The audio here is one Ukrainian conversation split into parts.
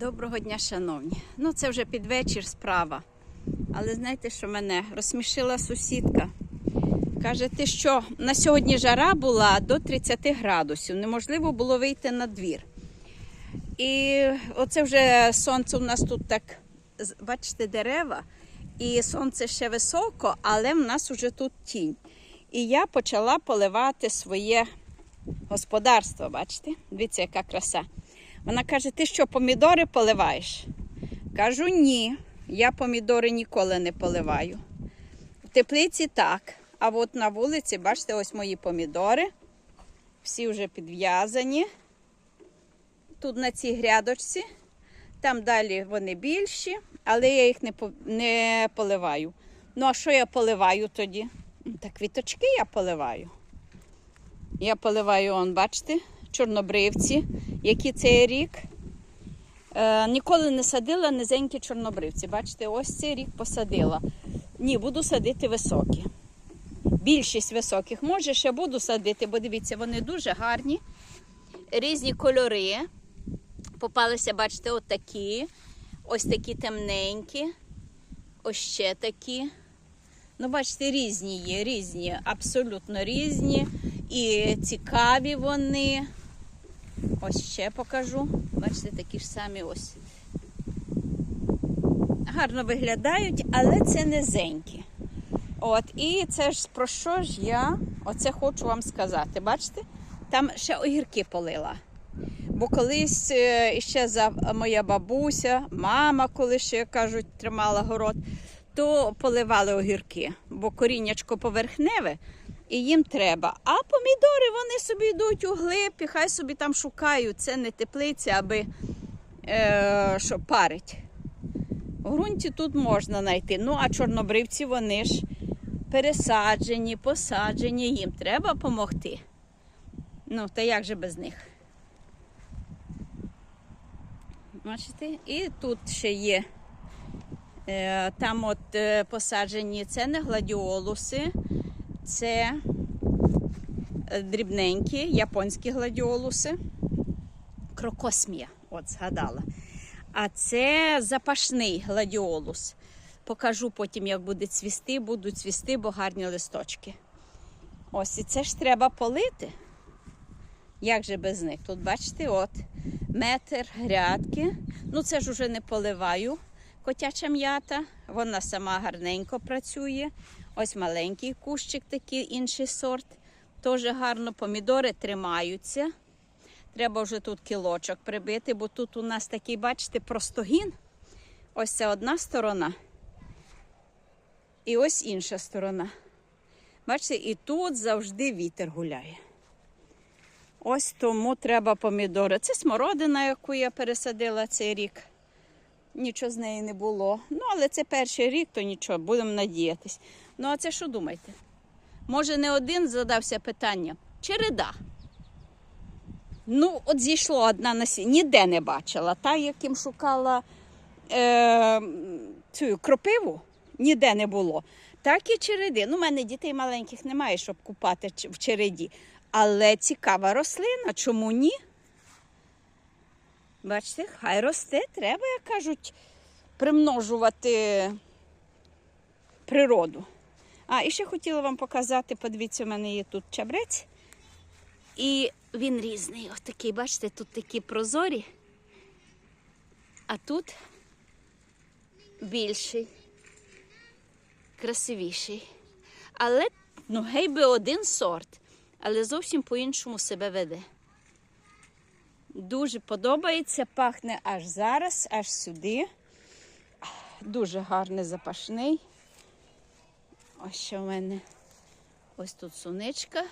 Доброго дня, шановні. Ну, це вже під вечір справа. Але знаєте, що мене розсмішила сусідка. Каже, ти що, на сьогодні жара була до 30 градусів, неможливо було вийти на двір. І оце вже сонце у нас тут так, бачите, дерева, і сонце ще високо, але в нас вже тут тінь. І я почала поливати своє господарство, бачите? Дивіться, яка краса. Вона каже: ти що, помідори поливаєш? Кажу, ні, я помідори ніколи не поливаю. В теплиці так. А от на вулиці, бачите, ось мої помідори. Всі вже підв'язані. Тут на цій грядочці. Там далі вони більші, але я їх не, не поливаю. Ну, а що я поливаю тоді? Та квіточки я поливаю. Я поливаю, он, бачите, чорнобривці, які цей рік. Е, ніколи не садила низенькі чорнобривці. Бачите, ось цей рік посадила. Ні, буду садити високі. Більшість високих. Може, ще буду садити, бо дивіться, вони дуже гарні. Різні кольори. Попалися, бачите, от такі. Ось такі темненькі. Ось ще такі. Ну, бачите, різні є, різні, абсолютно різні. І цікаві вони. Ось ще покажу. Бачите, такі ж самі ось. Гарно виглядають, але це низенькі. От, і це ж про що ж я оце хочу вам сказати. Бачите? Там ще огірки полила. Бо колись е, ще за моя бабуся, мама, коли ще кажуть, тримала город, то поливали огірки, бо коріннячко поверхневе, і їм треба. А помідори вони собі йдуть у глиб, і хай собі там шукають. Це не теплиця, аби е, що парить. У ґрунті тут можна знайти. Ну, а чорнобривці вони ж пересаджені, посаджені, їм треба допомогти. Ну, та як же без них? Бачите? І тут ще є. Е, Там от е, посаджені це не гладіолуси, це е, дрібненькі японські гладіолуси. Крокосмія, от згадала. А це запашний гладіолус. Покажу потім, як буде цвісти, будуть цвісти, бо гарні листочки. Ось і це ж треба полити. Як же без них? Тут, бачите, от метр грядки. Ну, це ж уже не поливаю. Котяча м'ята, вона сама гарненько працює. Ось маленький кущик, такий інший сорт. Теж гарно помідори тримаються. Треба вже тут кілочок прибити, бо тут у нас такий, бачите, простогін. Ось це одна сторона. І ось інша сторона. Бачите, і тут завжди вітер гуляє. Ось тому треба помідори. Це смородина, яку я пересадила цей рік. Нічого з неї не було. Ну, але це перший рік, то нічого, будемо надіятись. Ну, а це що думаєте? Може, не один задався питання? Череда. Ну, от зійшло одна на сі. Ніде не бачила. Та, яким шукала е, цю кропиву, ніде не було. Так і череди. Ну, у мене дітей маленьких немає, щоб купати в череді. Але цікава рослина, чому ні? Бачите, хай росте, треба, як кажуть, примножувати природу. А, і ще хотіла вам показати, подивіться, у мене є тут чабрець. І він різний. Ось такий, бачите, тут такі прозорі, а тут більший, красивіший. Але, ну, гей би один сорт, але зовсім по-іншому себе веде. Дуже подобається, пахне аж зараз, аж сюди. Дуже гарний запашний. Ось що в мене. Ось тут суничка.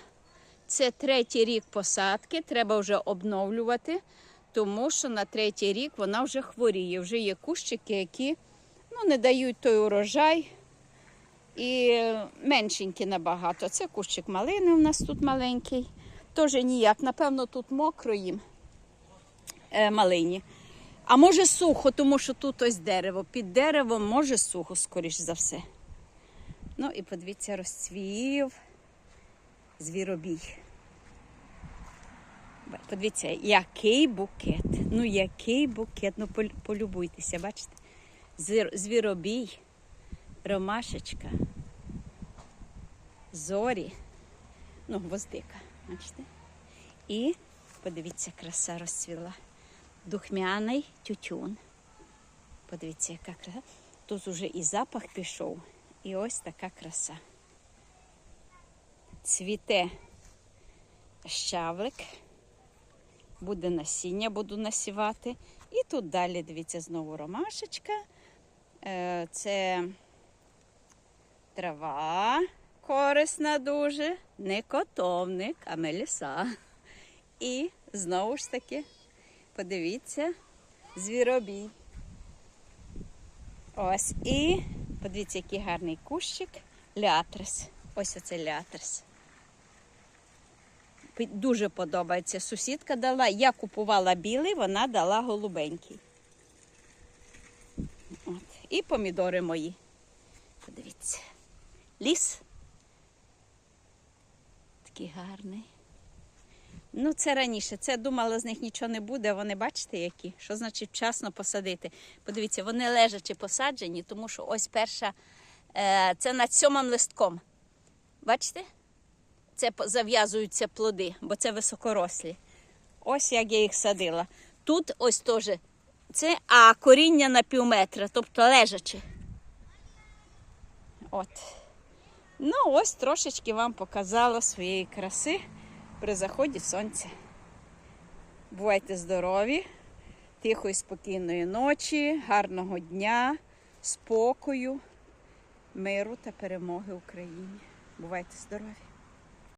Це третій рік посадки, треба вже обновлювати, тому що на третій рік вона вже хворіє. Вже є кущики, які ну, не дають той урожай. І меншенькі набагато. Це кущик малини у нас тут маленький. Теж ніяк. Напевно, тут мокро їм малині. А може сухо, тому що тут ось дерево. Під деревом може сухо, скоріш за все. Ну і подивіться, розцвів звіробій. Подивіться, який букет. Ну, який букет. Ну, полюбуйтеся, бачите? Звіробій, ромашечка, зорі, ну, гвоздика, бачите? І подивіться, краса розцвіла. Духмяний тютюн. Подивіться, яка краса. Тут уже і запах пішов, і ось така краса. Цвіте щавлик, буде насіння, буду насівати. І тут далі, дивіться, знову ромашечка. Е, Це трава корисна дуже, не котовник, а меліса. І знову ж таки, подивіться, звіробій. Ось і подивіться, який гарний кущик. Лятрис. Ось оце лятрис. Дуже подобається. Сусідка дала. Я купувала білий, вона дала голубенький. От. І помідори мої. Подивіться. Ліс. Такий гарний. Ну, це раніше. Це думала, з них нічого не буде. Вони бачите, які? Що значить вчасно посадити? Подивіться, вони лежачи посаджені, тому що ось перша, е, це над сьомим листком. Бачите? Це зав'язуються плоди, бо це високорослі. Ось як я їх садила. Тут ось теж це, а коріння на пів метра, тобто лежачи. От. Ну, ось трошечки вам показала своєї краси при заході сонця. Бувайте здорові, тихої, спокійної ночі, гарного дня, спокою, миру та перемоги Україні. Бувайте здорові!